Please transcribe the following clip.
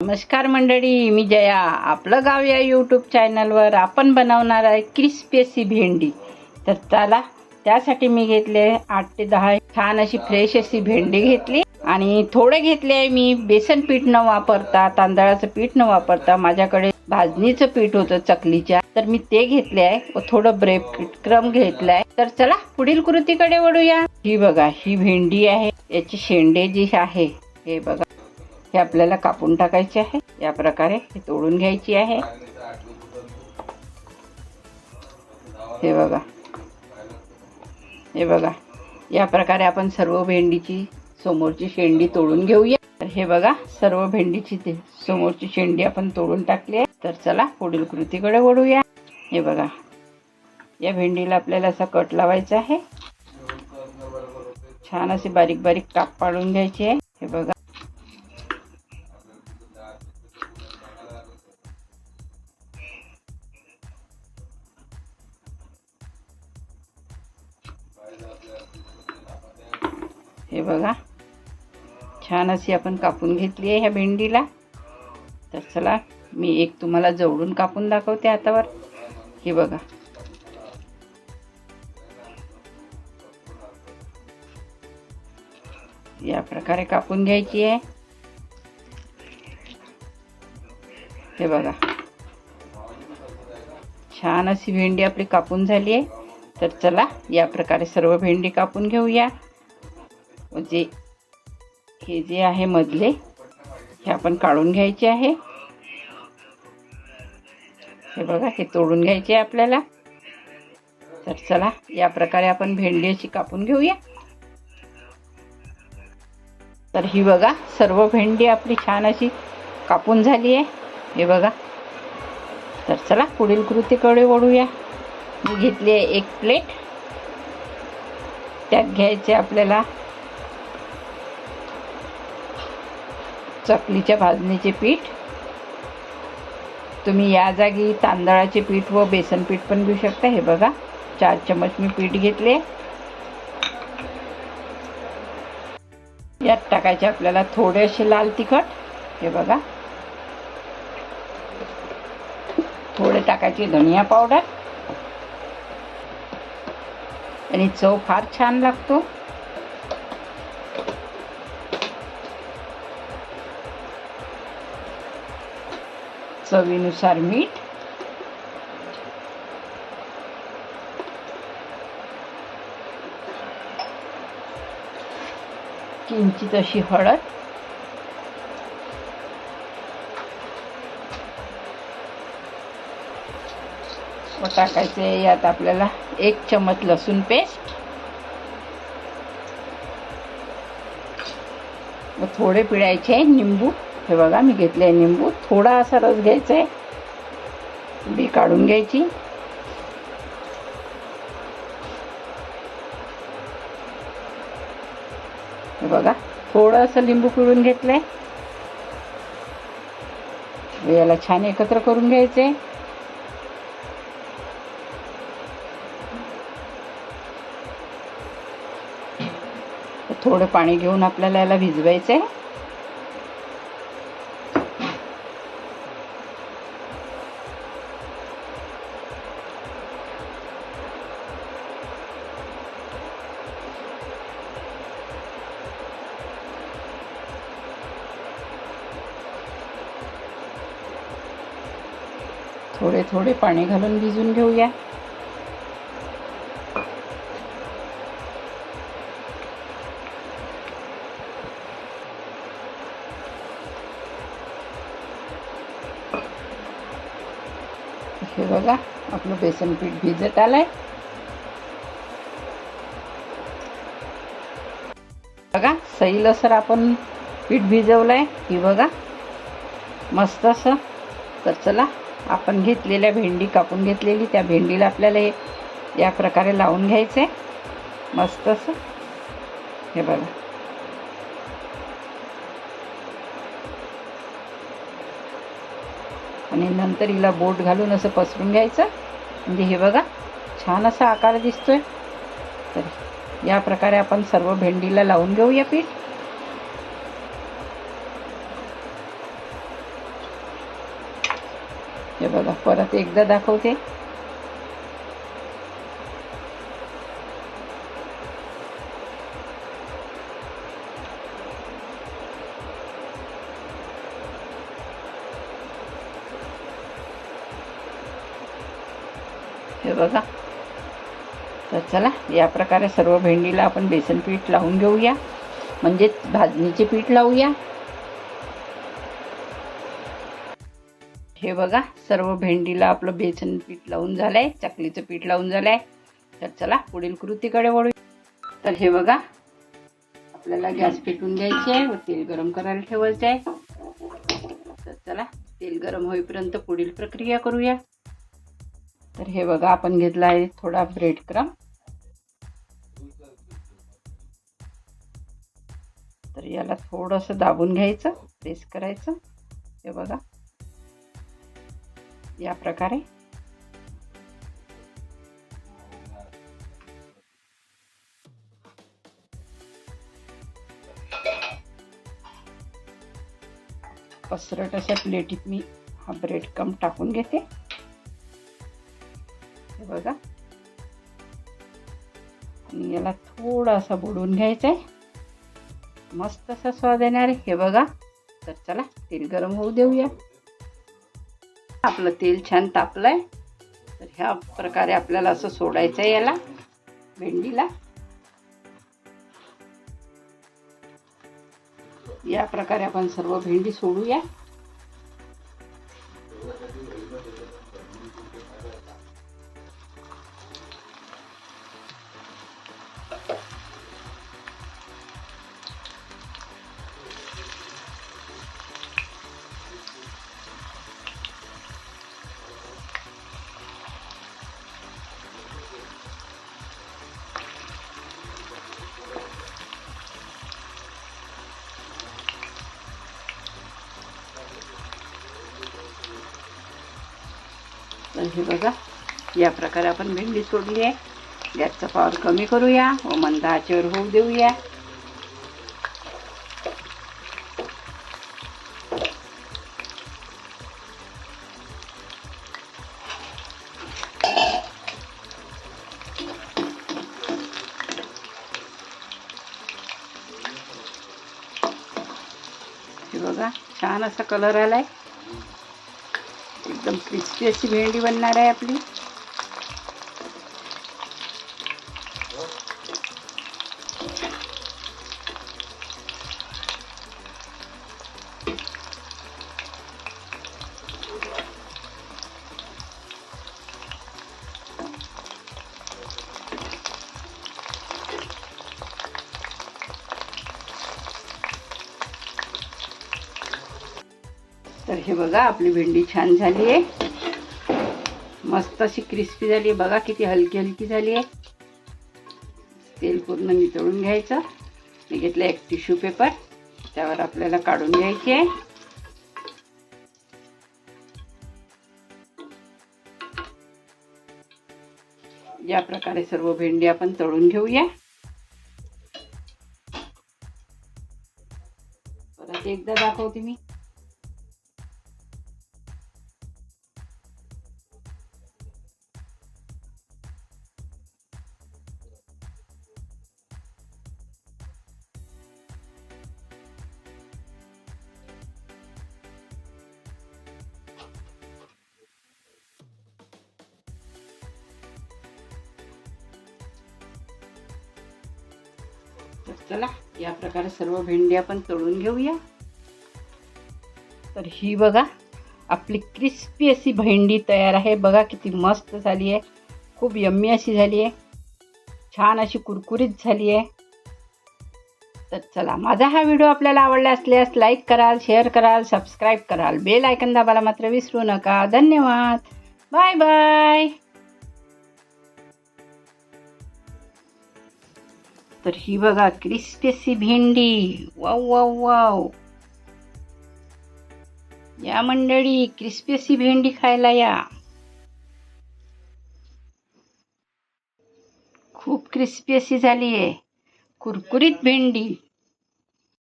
नमस्कार मंडळी मी जया. आपलं गाव या यूट्यूब चॅनलवर आपण बनवणार आहे क्रिस्पी अशी भेंडी. तर चला त्यासाठी मी घेतले आठ ते दहा छान अशी फ्रेश अशी भेंडी घेतली. आणि थोडे घेतले आहे मी बेसन पीठ न वापरता तांदळाचं पीठ न वापरता माझ्याकडे भाजणीचं पीठ होतं चकलीच्या. तर मी ते घेतले आहे व थोडं ब्रेड क्रम घेतलाय तर चला पुढील कृतीकडे वळूया. ही बघा ही भेंडी आहे याची शेंडे जी आहे हे बघा. हे आपल्याला कापून टाकायचे आहे. या प्रकारे हे तोडून घ्यायची आहे. हे बघा. हे बघा. या प्रकारे आपण सर्व भेंडीची समोरची शेंडी तोडून घेऊया. तर हे बघा सर्व भेंडीची ते समोरची शेंडी आपण तोडून टाकली आहे. तर चला पुढील कृतीकडे ओढूया हे बघा. या भेंडीला आपल्याला असा कट लावायचा आहे. छान असे बारीक बारीक काप पाडून घ्यायचे आहे. हे बघा. छान अशी आपण कापून घेतली आहे ह्या भेंडीला. तर चला मी एक तुम्हाला जवळून कापून दाखवते हातावर हे बघा. या प्रकारे कापून घ्यायची आहे. हे बघा. छान अशी भेंडी आपली कापून झाली आहे. तर चला या प्रकारे सर्व भेंडी कापून घेऊया. जे हे जे आहे मधले हे आपण काढून घ्यायचे आहे. हे बघा हे तोडून घ्यायचे आहे आपल्याला. तर चला या प्रकारे आपण भेंडी अशी कापून घेऊया. तर ही बघा सर्व भेंडी आपली छान अशी कापून झाली आहे. हे बघा. तर चला पुढील कृतीकडे वळूया. मी घेतली आहे एक प्लेट. त्यात घ्यायचे आपल्याला चकलीच्या भाजणीचे पीठ. तुम्ही या जागी तांदळाचे पीठ व बेसन पीठ पण घेऊ शकता. हे बघा चार चमच मी पीठ घेतले. यात टाकायचे आपल्याला थोडेसे लाल तिखट. हे बघा. थोडे टाकायचे धनिया पावडर. आणि चव फार छान लागतो. चवीनुसार मीठ. किंचित अशी हळद. टाकायचे यात आपल्याला एक चमच लसूण पेस्ट. थोडे पिळायचे निंबू. हे बघा मी घेतले आहे निंबू. थोडा असा रस घ्यायचा आहे बी काढून घ्यायची. हे बघा थोडंसं लिंबू पिळून घेतलंय. याला छान एकत्र करून घ्यायचे थोडं पाणी घेऊन आपल्याला याला भिजवायचं आहे थोडे थोडे पाणी घालून भिजून घेऊया. हे बघा आपलं बेसन पीठ भिजत आलंय. बघा सैल आपण पीठ भिजवलंय. की बघा मस्त असं तर चला. आपण घेतलेल्या भेंडी कापून घेतलेली. त्या भेंडीला आपल्याला हे या प्रकारे लावून घ्यायचं. आहे मस्त असं. हे बघा. आणि नंतर हिला बोट घालून असं पसरून घ्यायचं. म्हणजे हे बघा छान असा आकार दिसतोय. तर या प्रकारे आपण सर्व भेंडीला लावून घेऊया पीठ. हे बघा परत एकदा दाखवते हे बघा तर चला या प्रकारे सर्व भेंडीला आपण बेसन पीठ लावून घेऊया. म्हणजेच भाजणीचे पीठ लावूया. हे बघा सर्व भेंडीला आपलं बेसन पीठ लावून झालंय चकलीचं पीठ लावून झालंय. तर चला पुढील कृतीकडे वळू. तर हे बघा आपल्याला गॅस पेटून घ्यायची आहे व तेल गरम करायला ठेवायचं आहे. तर चला तेल गरम होईपर्यंत पुढील प्रक्रिया करूया. तर हे बघा आपण घेतला आहे थोडा ब्रेड क्रम. तर याला थोडंसं दाबून घ्यायचं प्रेस करायचं. हे बघा या प्रकारे पसरट अशा प्लेटीत मी हा ब्रेड कम टाकून घेते. हे बघा. आणि याला थोडासा बुडवून घ्यायचा आहे मस्त असा स्वाद येणार आहे. हे बघा. तर चला तेल गरम होऊ देऊया. आपलं तेल छान तापलंय. तर ह्या प्रकारे आपल्याला असं सोडायचं आहे याला भेंडीला. या प्रकारे आपण सर्व भेंडी सोडूया. तर हे बघा या प्रकारे आपण भेंडी सोडली आहे. गॅसचा पॉवर कमी करूया व मंद आचेवर होऊ देऊया. हे बघा छान असा कलर आलाय. एकदम क्रिस्पी अशी भेंडी बनणार आहे आपली. तर हे बघा आपली भेंडी छान झाली आहे. मस्त अशी क्रिस्पी झाली आहे. बघा किती हलकी हलकी झाली आहे. तेल पूर्ण नितळून घ्यायचं. मी घेतलं एक टिश्यू पेपर त्यावर आपल्याला काढून घ्यायची. आहे या प्रकारे सर्व भेंडी आपण तळून घेऊया. परत एकदा दाखवते मी. तर चला या प्रकारे सर्व भेंडी आपण तळून घेऊया. तर ही बघा आपली क्रिस्पी अशी भेंडी तयार आहे. बघा किती मस्त झाली आहे. खूप यम्मी अशी झाली आहे. छान अशी कुरकुरीत झाली आहे. तर चला माझा हा व्हिडिओ आपल्याला आवडला असल्यास लाईक कराल शेअर कराल सबस्क्राईब कराल. बेल आयकन दाबायला मात्र विसरू नका. धन्यवाद. बाय बाय तर ही बघा क्रिस्पी अशी भेंडी. Wow wow wow. या मंडळी क्रिस्पी अशी भेंडी खायला या. खूप क्रिस्पी अशी झाली आहे कुरकुरीत भेंडी.